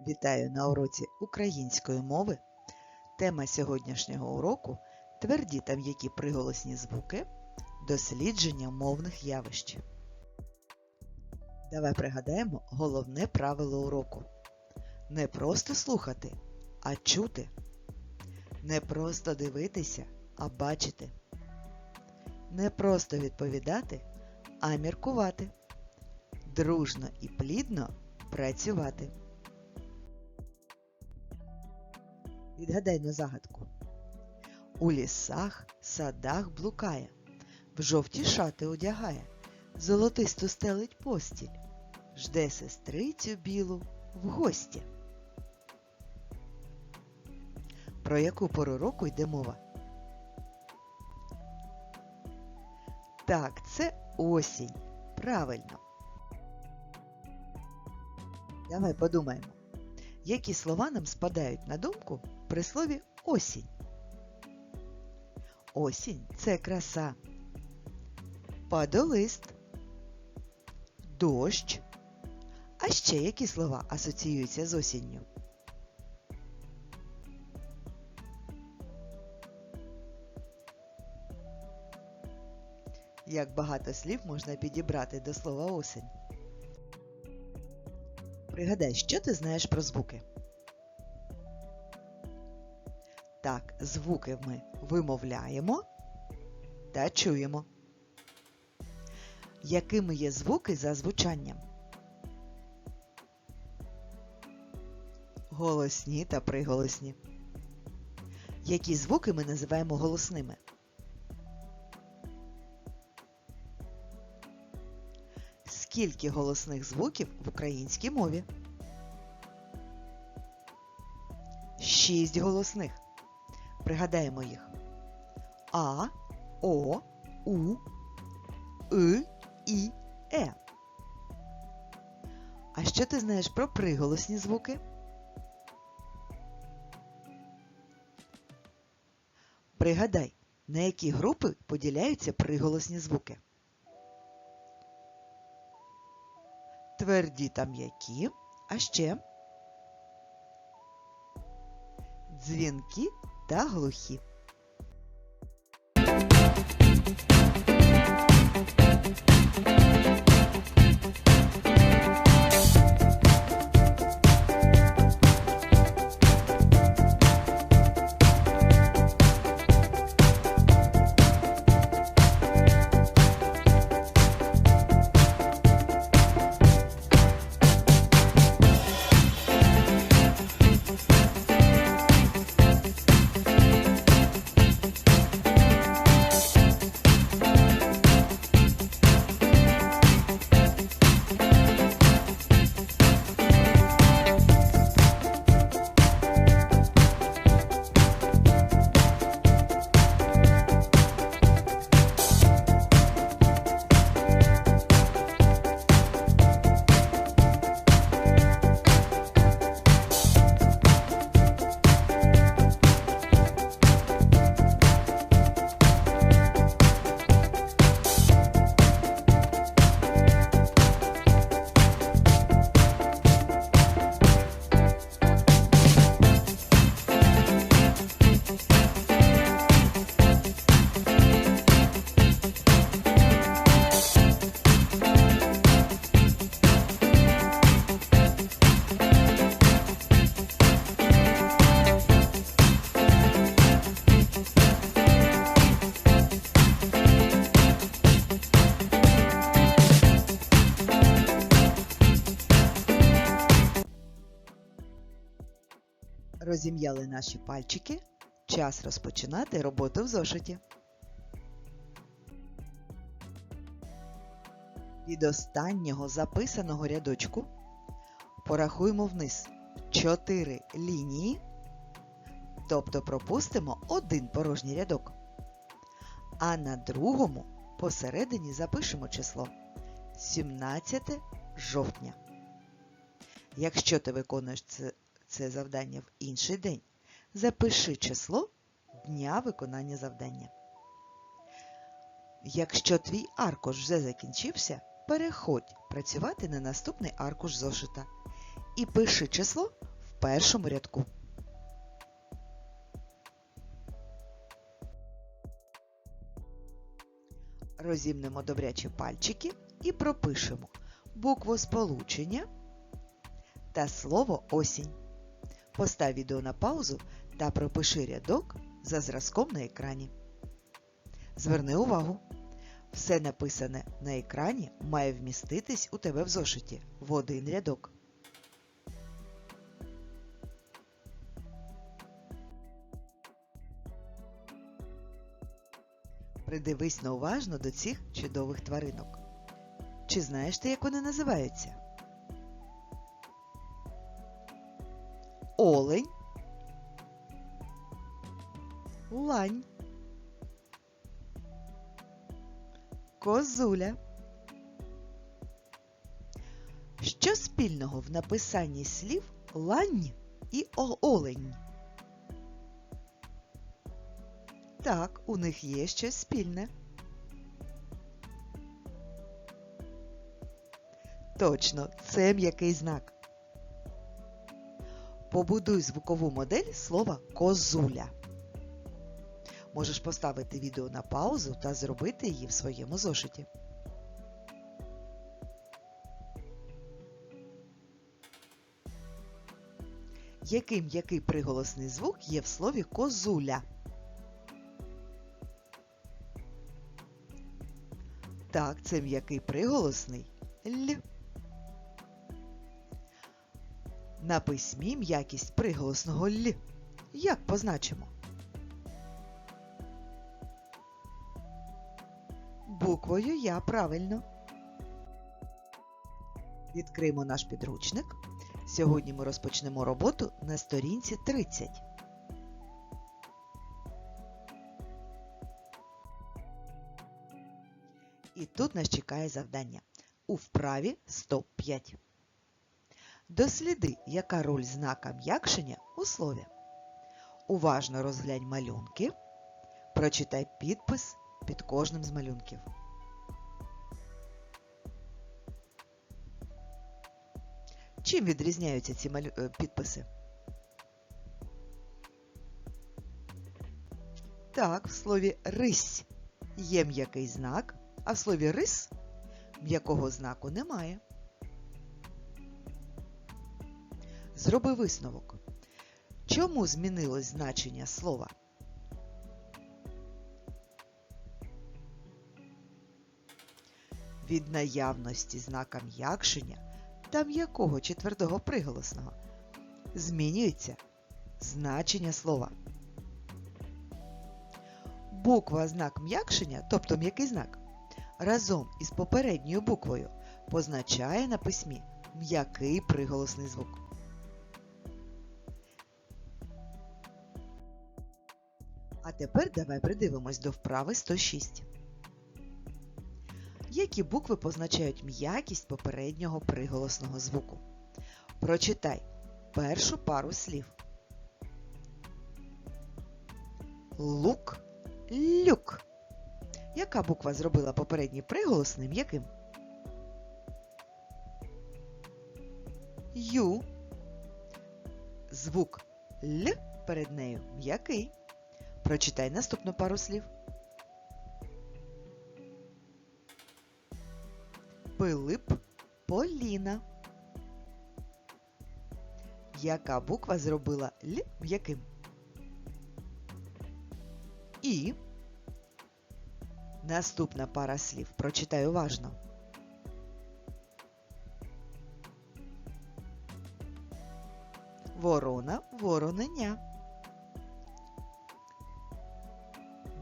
Вітаю на уроці української мови. Тема сьогоднішнього уроку тверді та м'які приголосні звуки, дослідження мовних явищ. Давай пригадаємо головне правило уроку. Не просто слухати, а чути. Не просто дивитися, а бачити. Не просто відповідати, а міркувати. Дружно і плідно працювати. Відгадай на загадку. У лісах, садах блукає, в жовті шати одягає, золотисту стелить постіль, жде сестрицю білу в гості. Про яку пору року йде мова? Так, це осінь. Правильно. Давай подумаємо, які слова нам спадають на думку при слові осінь. Осінь це краса. Падолист, дощ. А ще які слова асоціюються з осінню? Як багато слів можна підібрати до слова осінь? Пригадай, що ти знаєш про звуки? Так, звуки ми вимовляємо та чуємо. Якими є звуки за звучанням? Голосні та приголосні. Які звуки ми називаємо голосними? Скільки голосних звуків в українській мові? Шість голосних. Пригадаємо їх. А, О, У, И, І, Е. А що ти знаєш про приголосні звуки? Пригадай, на які групи поділяються приголосні звуки. Тверді та м'які, а ще дзвінкі та глухі. Розім'яли наші пальчики. Час розпочинати роботу в зошиті. Від останнього записаного рядочку порахуємо вниз 4 лінії, тобто пропустимо один порожній рядок. А на другому посередині запишемо число 17 жовтня. Якщо ти виконуєш це це завдання в інший день. Запиши число дня виконання завдання. Якщо твій аркуш вже закінчився, переходь працювати на наступний аркуш зошита і пиши число в першому рядку. Розімнемо добрячі пальчики і пропишемо букву сполучення та слово осінь. Постав відео на паузу та пропиши рядок за зразком на екрані. Зверни увагу! Все написане на екрані має вміститись у тебе в зошиті в один рядок. Придивись на уважно до цих чудових тваринок. Чи знаєш ти, як вони називаються? Лань, козуля. Що спільного в написанні слів лань і олень? Так, у них є щось спільне. Точно, це м'який знак. Побудуй звукову модель слова козуля. Можеш поставити відео на паузу та зробити її в своєму зошиті. Яким Який приголосний звук є в слові козуля? Так, це м'який приголосний Л. На письмі м'якість приголосного Л. Як позначимо? Буквою Я правильно. Відкриємо наш підручник. Сьогодні ми розпочнемо роботу на сторінці 30. І тут нас чекає завдання. У вправі 105. Досліди, яка роль знака м'якшення у слові. Уважно розглянь малюнки. Прочитай підпис під кожним з малюнків. Чим відрізняються ці малю... е, підписи? Так, в слові рись є м'який знак, а в слові рис м'якого знаку немає. Зроби висновок. Чому змінилось значення слова? Від наявності знака м'якшення та м'якого чи твердого приголосного змінюється значення слова. Буква знак м'якшення, тобто м'який знак, разом із попередньою буквою позначає на письмі м'який приголосний звук. А тепер давай придивимось до вправи 106. Які букви позначають м'якість попереднього приголосного звуку? Прочитай першу пару слів. Лук, люк. Яка буква зробила попередній приголосний м'яким? Ю. Звук Л перед нею м'який. Прочитай наступну пару слів. Пилип Поліна. Яка буква зробила Л м'яким? І наступна пара слів. Прочитай уважно. Ворона вороненя.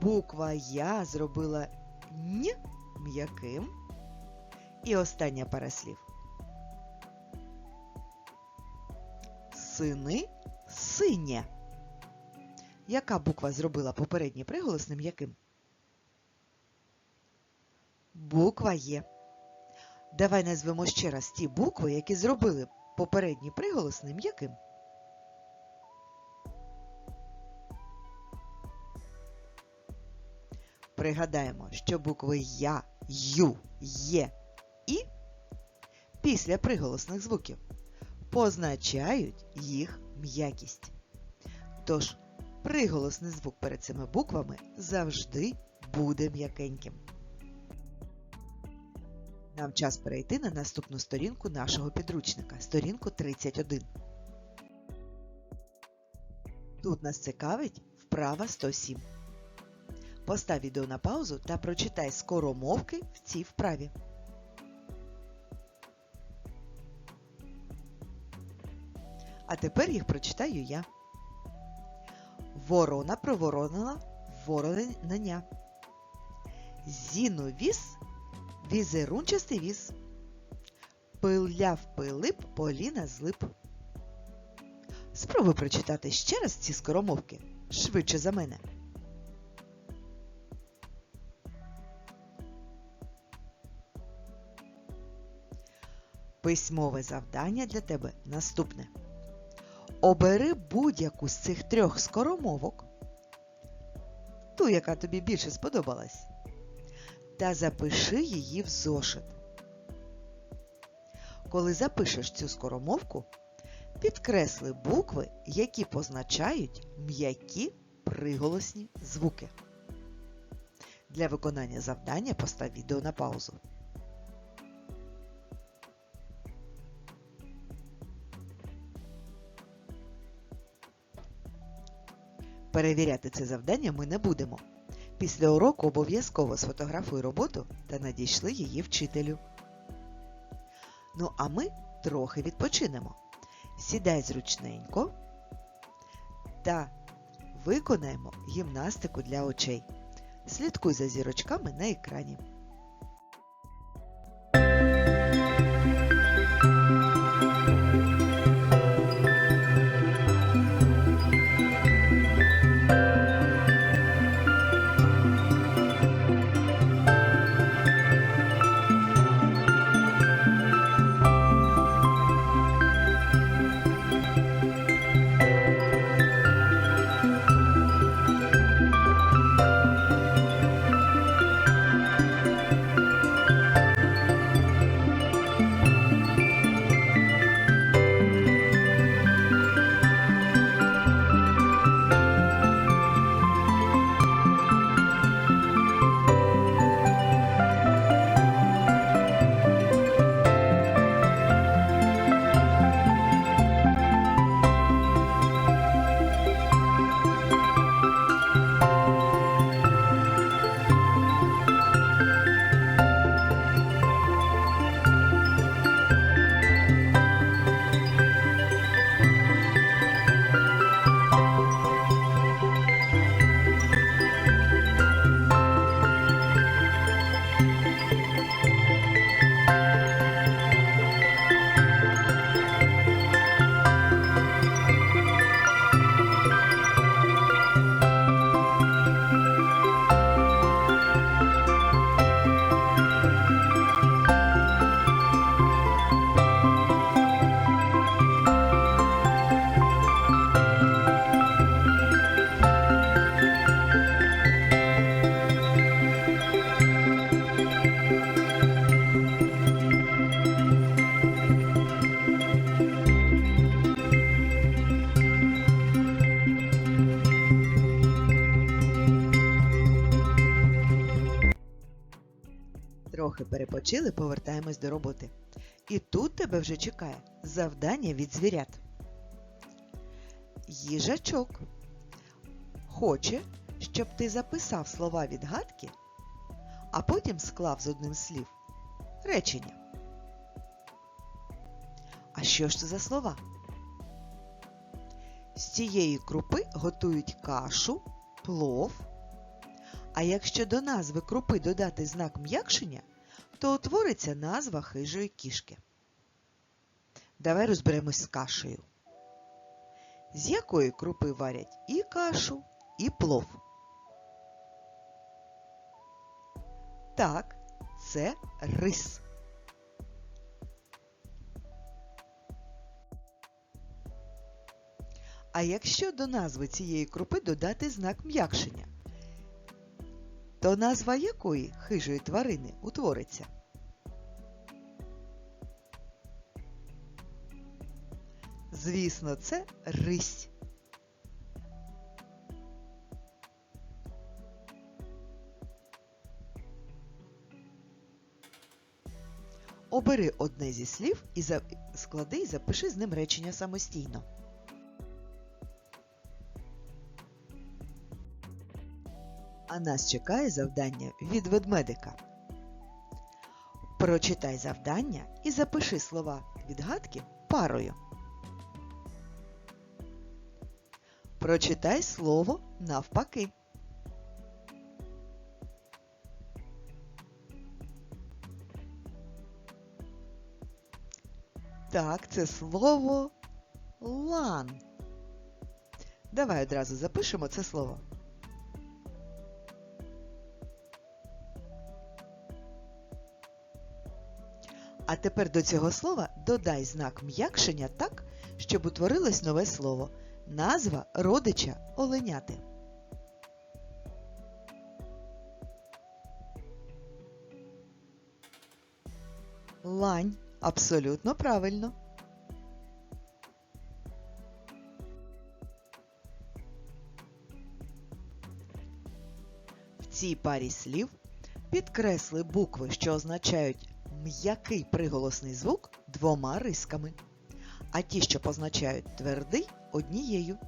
Буква Я зробила Н м'яким. І остання пара слів. Сини синє. Яка буква зробила попередній приголосним яким? Буква Є. Давай назвемо ще раз ті букви, які зробили попередній приголосним яким. Пригадаємо, що букви Я, Ю, Є після приголосних звуків позначають їх м'якість. Тож приголосний звук перед цими буквами завжди буде м'якеньким. Нам час перейти на наступну сторінку нашого підручника, сторінку 31. Тут нас цікавить вправа 107. Постав відео на паузу та прочитай скоромовки в цій вправі. А тепер їх прочитаю я. Ворона проворонила вороненя. Зіну віз, візерунчастий віз. Пиляв пилип, поліна злип. Спробуй прочитати ще раз ці скоромовки швидше за мене. Письмове завдання для тебе наступне. Обери будь-яку з цих трьох скоромовок, ту, яка тобі більше сподобалась, та запиши її в зошит. Коли запишеш цю скоромовку, підкресли букви, які позначають м'які приголосні звуки. Для виконання завдання постав відео на паузу. Перевіряти це завдання ми не будемо. Після уроку обов'язково сфотографуй роботу та надійшли її вчителю. Ну, а ми трохи відпочинемо. Сідай зручненько та виконаємо гімнастику для очей. Слідкуй за зірочками на екрані. Перепочили, повертаємось до роботи. І тут тебе вже чекає завдання від звірят. Їжачок хоче, щоб ти записав слова відгадки, а потім склав з одним слів речення. А що ж це за слова? З цієї крупи готують кашу, плов. А якщо до назви крупи додати знак м'якшення, то утвориться назва хижої кішки. Давай розберемось з кашею. З якої крупи варять і кашу, і плов? Так, це рис. А якщо до назви цієї крупи додати знак м'якшення, то назва якої хижої тварини утвориться? Звісно, це рись. Обери одне зі слів і склади і запиши з ним речення самостійно. А нас чекає завдання від ведмедика. Прочитай завдання і запиши слова відгадки парою. Прочитай слово навпаки. Так, це слово лан. Давай одразу запишемо це слово. А тепер до цього слова додай знак м'якшення так, щоб утворилось нове слово. Назва родича оленяти. Лань. Абсолютно правильно. В цій парі слів підкресли букви, що означають м'який приголосний звук двома рисками, а ті, що позначають твердий однією.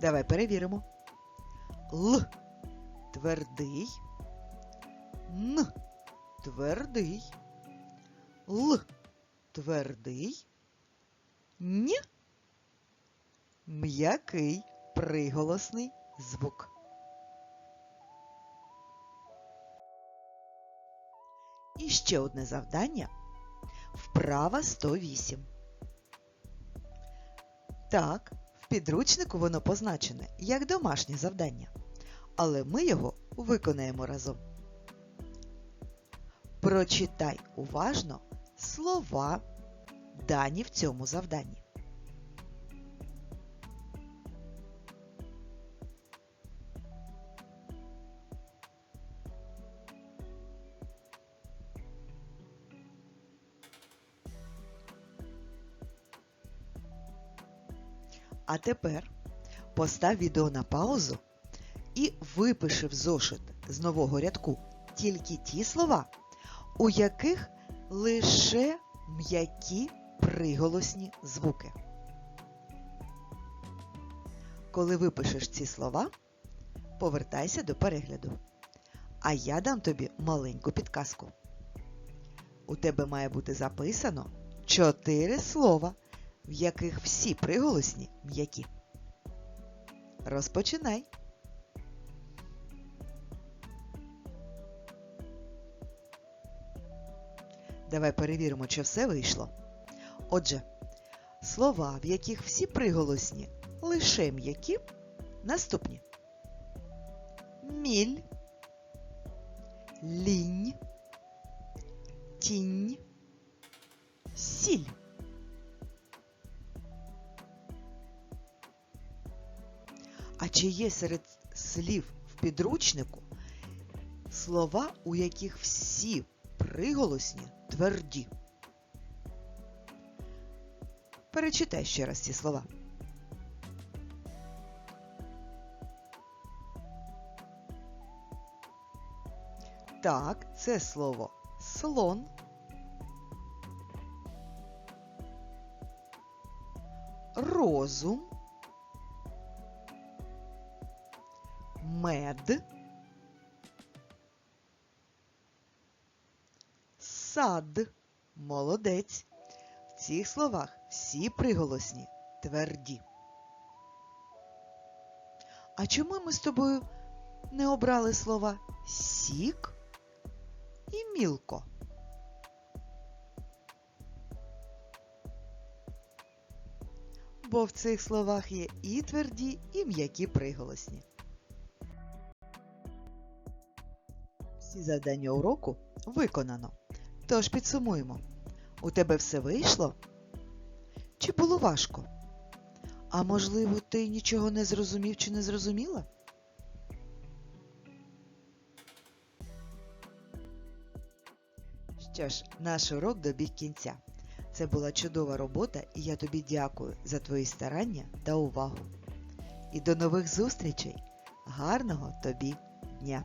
Давай перевіримо. Л твердий. Н твердий. Л твердий. Н м'який приголосний звук. І ще одне завдання. Вправа 108. Так, в підручнику воно позначене як домашнє завдання, але ми його виконаємо разом. Прочитай уважно слова, дані в цьому завданні. А тепер постав відео на паузу і випиши в зошит з нового рядку тільки ті слова, у яких лише м'які приголосні звуки. Коли випишеш ці слова, повертайся до перегляду. А я дам тобі маленьку підказку. У тебе має бути записано чотири слова в яких всі приголосні м'які. Розпочинай. Давай перевіримо, чи все вийшло. Отже, слова, в яких всі приголосні лише м'які, наступні. Міль, лінь, тінь, сіль. А чи є серед слів в підручнику слова, у яких всі приголосні тверді? Перечитай ще раз ці слова. Так, це слово слон. Розум. Мед, сад, молодець. В цих словах всі приголосні тверді. А чому ми з тобою не обрали слова сік і мілко? Бо в цих словах є і тверді, і м'які приголосні. Всі завдання уроку виконано. Тож підсумуємо, у тебе все вийшло? Чи було важко? А можливо, ти нічого не зрозумів чи не зрозуміла? Що ж, наш урок добіг кінця. Це була чудова робота, і я тобі дякую за твої старання та увагу. І до нових зустрічей! Гарного тобі дня!